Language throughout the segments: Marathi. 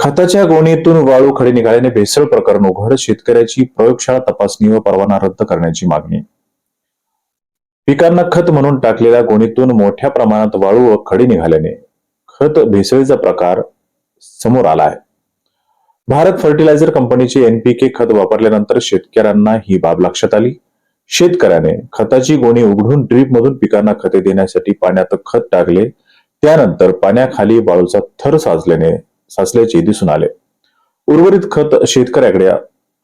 खताच्या गोणीतून वाळू खडे निघाल्याने भेसळ प्रकरण उघड शेतकऱ्याची प्रयोगशाळा तपासणी व परवाना रद्द करण्याची मागणी. पिकांना खत म्हणून टाकलेल्या गोणीतून मोठ्या प्रमाणात वाळू व खडे निघाल्याने खत भेसळीचा प्रकार समोर आला आहे भारत फर्टिलायझर कंपनीचे एनपीके खत वापरल्यानंतर शेतकऱ्यांना ही बाब लक्षात आली. शेतकऱ्याने खताची गोणी उघडून ड्रीप मधून पिकांना खते देण्यासाठी पाण्यात खत टाकले. त्यानंतर पाण्याखाली वाळूचा थर साचल्याने साचल्याचे दिसून आले. उर्वरित खत शेतकऱ्याकडे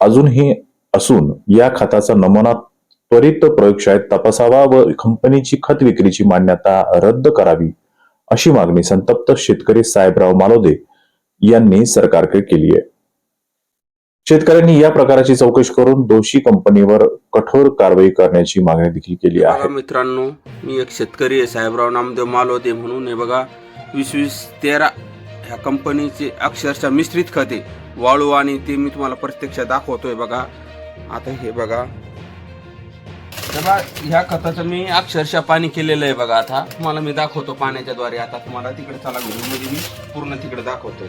अजूनही असून या खताचा नमुना त्वरित प्रयोगशाळेत तपासावा व कंपनीची खत विक्रीची मान्यता रद्द करावी अशी मागणी संतप्त शेतकरी साहेबराव मालोदे यांनी सरकारकडे केली आहे. शेतकऱ्यांनी या प्रकाराची चौकशी करून दोषी कंपनीवर कठोर कारवाई करण्याची मागणी देखील केली आहे. मित्रांनो मी एक शेतकरी आहे साहेबराव नामदेव मालोदे म्हणून. हे बघा वीस वीस तेरा ह्या कंपनीचे अक्षरशः मिश्रित खते. वाळू आणि ते मी तुम्हाला प्रत्यक्ष दाखवतोय बघा. आता हे बघा. बघा ह्या खताचं मी अक्षरशः पाणी केलेलं आहे बघा आता. तुम्हाला मी दाखवतो पाण्याच्या द्वारे. आता तुम्हाला तिकडे चला घेऊन. म्हणजे मी पूर्ण तिकडे दाखवतोय.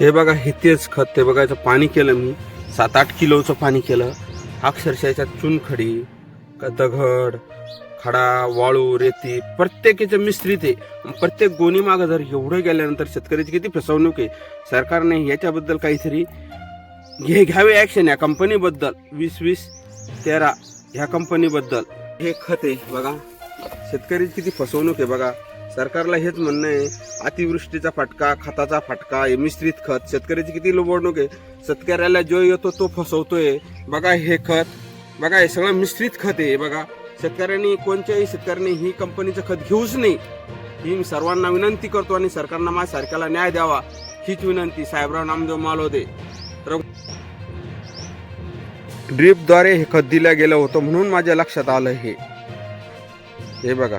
हे बघा हे तेच खत ते बघायचं पाणी केलं मी. सात आठ किलोचं पाणी केलं. अक्षरशः याच्यात चुनखडी दगड खडा वाळू रेती प्रत्येकीचं मिश्रित आहे. प्रत्येक गोणी मागं जर एवढं गेल्यानंतर शेतकऱ्याची किती फसवणूक आहे सरकारने याच्याबद्दल काहीतरी घे घ्यावे ॲक्शन या कंपनीबद्दल वीस वीस तेरा ह्या कंपनीबद्दल हे खत आहे बघा. शेतकऱ्याची किती फसवणूक आहे बघा. सरकारला हेच म्हणणं आहे अतिवृष्टीचा फटका खताचा फटका हे मिश्रित खत. शेतकऱ्याची किती लुबवणूक आहे. शेतकऱ्याला जो येतो तो फसवतोय. बघा हे खत. बघा हे सगळं मिश्रित खत आहे बघा. शेतकऱ्यांनी कोणत्याही शेतकऱ्यांनी ही कंपनीचं खत घेऊच नाही ही मी सर्वांना विनंती करतो आणि सरकारनं माझ्या सारख्याला न्याय द्यावा. हीच विनंती साहेबराव नामदेव मालवदे तर ड्रीपद्वारे हे खत दिलं गेलं होतं म्हणून माझ्या लक्षात आलं हे. हे बघा.